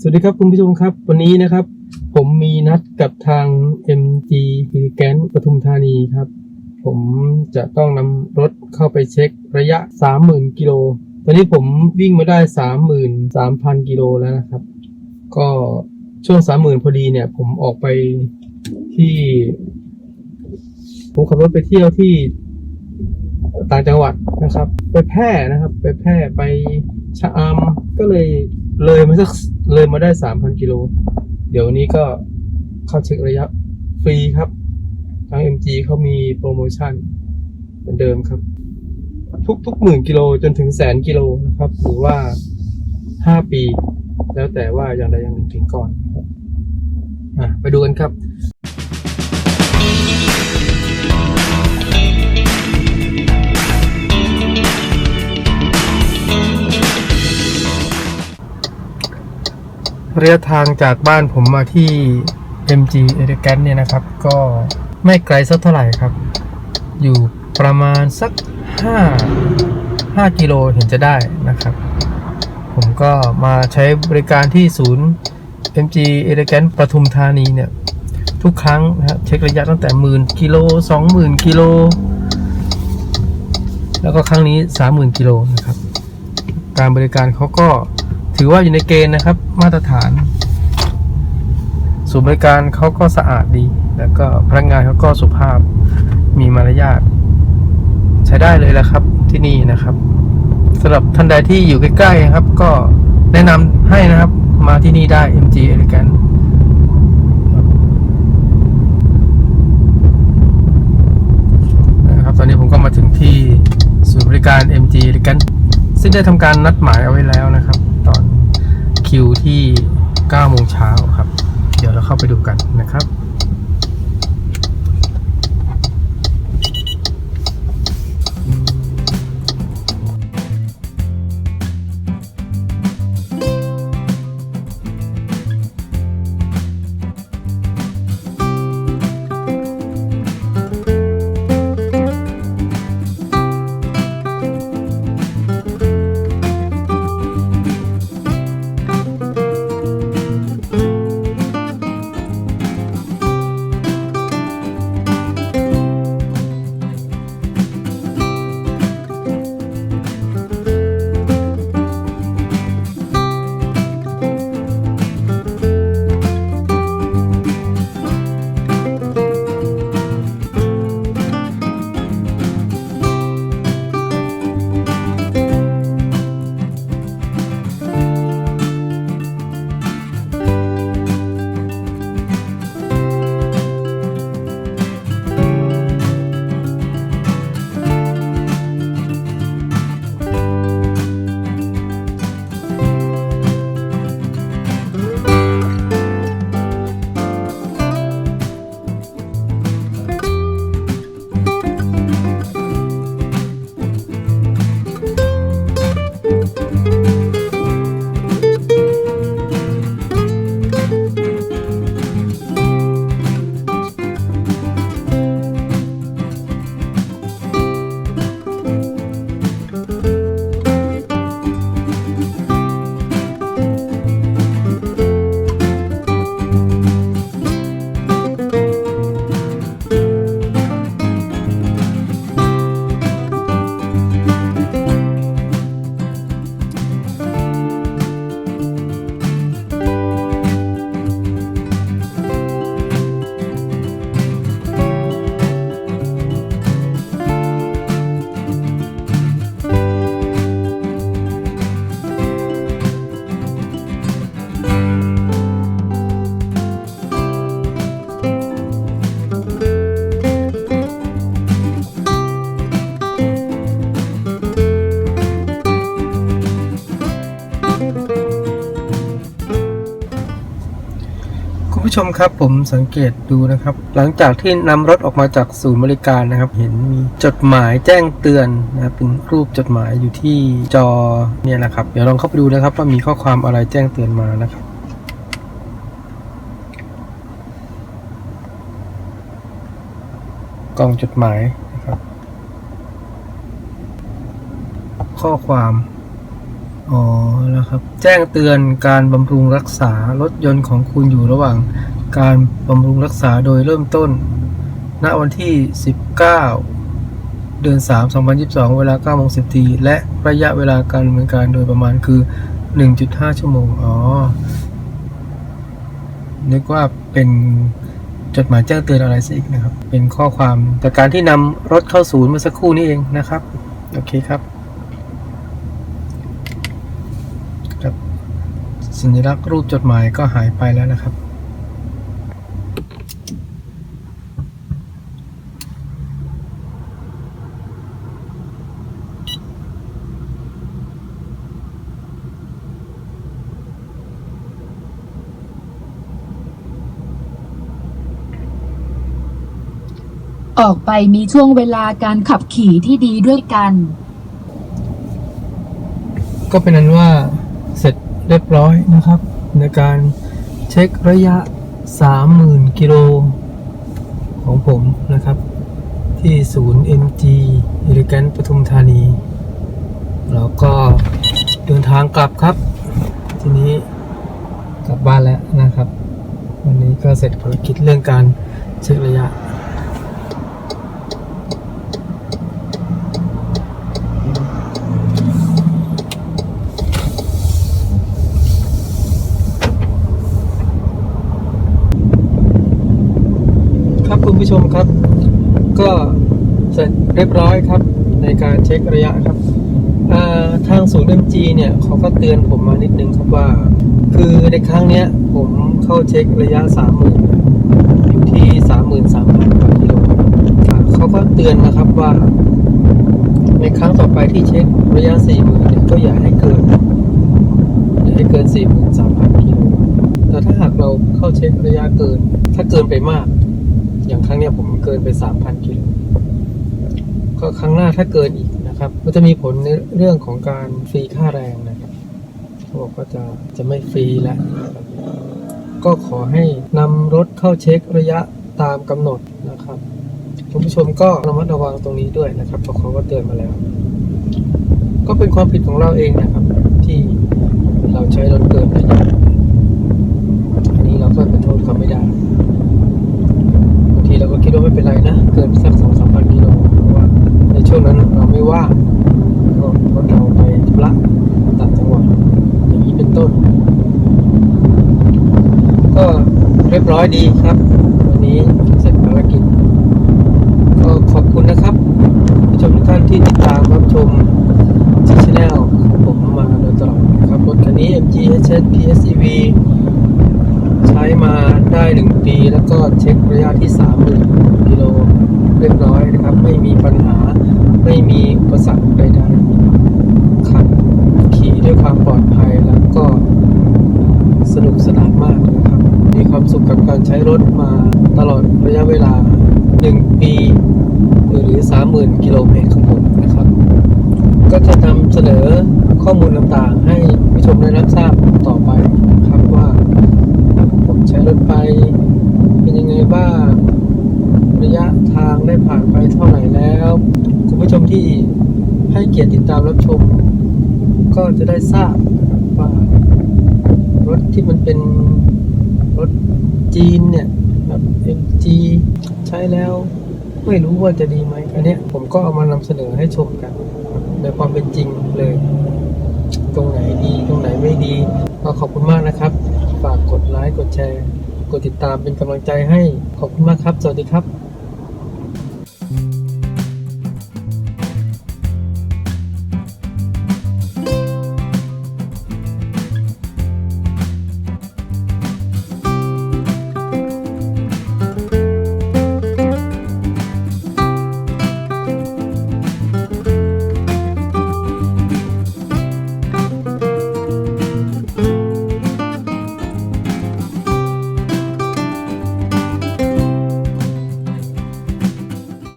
สวัสดีครับคุณผู้ชมครับ วันนี้นะครับ ผมมีนัดกับทาง MG ฮิลิแกนปทุมธานีครับ ผมจะต้องนำรถเข้าไปเช็คระยะ 30,000กิโลตอนนี้ผมวิ่งมาได้ 33,000กิโลแล้วนะครับ ก็ช่วง 30,000พอดีเนี่ย ผมออกไปที่ ผมขับรถไปเที่ยวที่ต่างจังหวัดนะครับ ไปแพร่นะครับ ไปแพร่ไปชะอำก็เลยเลยมาสัก เลยมาได้3,000กิโล เดี๋ยววันนี้ก็เข้าเช็คระยะฟรีครับ ทาง MG เขามีโปรโมชั่นเหมือนเดิมครับ ทุกทุกหมื่นกิโลจนถึงแสนกิโลนะครับ หรือว่า5ปี แล้วแต่ว่าอย่างใดอย่างหนึ่งถึงก่อนนะครับอะไปดูกันครับ ระยะทางจากบ้านผมมาที่ MG Elegant เนี่ยนะครับ ก็ไม่ไกลสักเท่าไหร่ครับ อยู่ประมาณสัก 5 5 กิโลเห็นจะได้นะครับ ผมก็มาใช้บริการที่ศูนย์ MG Elegant ปทุมธานีเนี่ย ทุกครั้งนะครับเช็คระยะตั้งแต่หมื่นกิโลสองหมื่นกิโลแล้วก็ครั้งนี้สามหมื่นกิโลนะครับ การบริการเขาก็ ถือว่าอยู่ในเกณฑ์นะครับ มาตรฐานศูนย์บริการเขาก็สะอาดดี แล้วก็พนักงานเขาก็สุภาพมีมารยาทใช้ได้เลยแหละครับที่นี่นะครับสำหรับท่านใดที่อยู่ใกล้ๆครับ ก็แนะนำให้นะครับ มาที่นี่ได้ MG Elegant นะครับตอนนี้ผมก็มาถึงที่ศูนย์บริการ MG Elegant ซึ่งได้ทำการนัดหมายเอาไว้แล้วนะครับ คิวที่9โมงเช้าครับ เดี๋ยวเราเข้าไปดูกันนะครับ ผู้ชมครับผมสังเกตดูนะครับ หลังจากที่นำรถออกมาจากศูนย์บริการนะครับ เห็นมีจดหมายแจ้งเตือนนะเป็นรูปจดหมายอยู่ที่จอเนี่ยนะครับ เดี๋ยวลองเข้าไปดูนะครับ ว่ามีข้อความอะไรแจ้งเตือนมานะครับกล่องจดหมายนะครับ ข้อความ อ๋อแล้วครับ แจ้งเตือนการบำรุงรักษารถยนต์ของคุณอยู่ระหว่างการบำรุงรักษาโดยเริ่มต้น ณ วันที่ 19 เดือน 3 2022 เวลา9โมง10ทีและระยะเวลาการดำเนินการโดยประมาณคือ 1.5 ชั่วโมง อ๋อ นึกว่าเป็นจดหมายแจ้งเตือนอะไรซะอีกนะครับ เป็นข้อความแต่การที่นำรถเข้าศูนย์เมื่อสักครู่นี้เองนะครับ โอเคครับ สัญลักษณ์รูปจดหมายก็หายไปแล้วนะครับ ออกไปมีช่วงเวลาการขับขี่ที่ดีด้วยกัน ก็เป็นนั้นว่าเสร็จ เรียบร้อยนะครับ ในการเช็คระยะ 30,000 กิโลของผมนะครับ ที่ศูนย์ MG อิริแกนปทุมธานีแล้วก็เดินทางกลับครับ ทีนี้กลับบ้านแล้วนะครับ วันนี้ก็เสร็จภารกิจเรื่องการเช็คระยะ ครับคุณผู้ชมครับ ก็ เสร็จเรียบร้อยครับ ในการเช็คระยะครับาทางศูนย์ MG เนี่ยเขาก็เตือนผมมานิดนึงครับว่า คือในครั้งเนี้ยผมเข้าเช็คระยะ30,000อยู่ที่33,000กว่ากิโลเขาก็เตือนนะครับว่า ในครั้งต่อไปที่เช็คระยะ40,000เนี่ยก็อย่าให้เกินอย่าให้เกิน43,000กิโลแต่ถ้าหากเราเข้าเช็คระยะเกิน ถ้าเกินไปมาก อย่างครั้งเนี้ยผมเกินไป3,000กิโล ก็ครั้งหน้าถ้าเกินอีกนะครับ ก็จะมีผลในเรื่องของการฟรีค่าแรงนะครับเขาบอกว่าจะจะไม่ฟรีแล้วก็ขอให้นำรถเข้าเช็คระยะตามกำหนดนะครับคุณผู้ชมก็ระมัดระวังตรงนี้ด้วยนะครับเพราะเขาก็เตือนมาแล้ว ก็เป็นความผิดของเราเองนะครับ ที่เราใช้รถเกินระยะอันนี้เราก็เป็นโทษเขาไม่ได้ บางทีเราก็คิดว่าไม่เป็นไรนะ เกินสักสองสามพันกิโลเพราะว่าในช่วงนั้นเราไม่ว่างก็รถเราไปธุระต่างจังหวัดอย่างนี้เป็นต้น ก็เรียบร้ อยดีครับ วันนี้เสร็จภารกิจก็ขอบคุณนะครับผู้ชมทุกท่านที่ติดตามรับชมที่ช anel ผมมาโดยตลอดนะครับรถคันนี้ MG HS PSEV ใช้มาได้ 1 ปีแล้วก็เช็คระยะที่ 30,000กิโลเรียบร้อยนะครับ ไม่มีปัญหาไม่มีอุปสรรคใดๆขับขี่ด้วยความปลอดภัยแล้วก็สนุกส กับการใช้รถมาตลอดระยะเวลา 1 ปีหรือ 30,000 กิโลเมตรของผมนะครับ ก็จะนำเสนอข้อมูลต่างๆ ให้ผู้ชมได้รับทราบต่อไปครับว่า ผมใช้รถไปเป็นยังไงบ้าง ระยะทางได้ผ่านไปเท่าไหร่แล้ว คุณผู้ชมที่ให้เกียรติติดตามรับชม ก็จะได้ทราบว่ารถที่มันเป็น รถจีนเนี่ยแบบ MG ใช้แล้วไม่รู้ว่าจะดีไหมอันเนี้ยผมก็เอามานำเสนอให้ชมกัน ในความเป็นจริงเลย ตรงไหนดีตรงไหนไม่ดีก็ขอบคุณมากนะครับ ฝากกดไลค์กดแชร์ กดติดตามเป็นกำลังใจให้ขอบคุณมากครับ สวัสดีครับ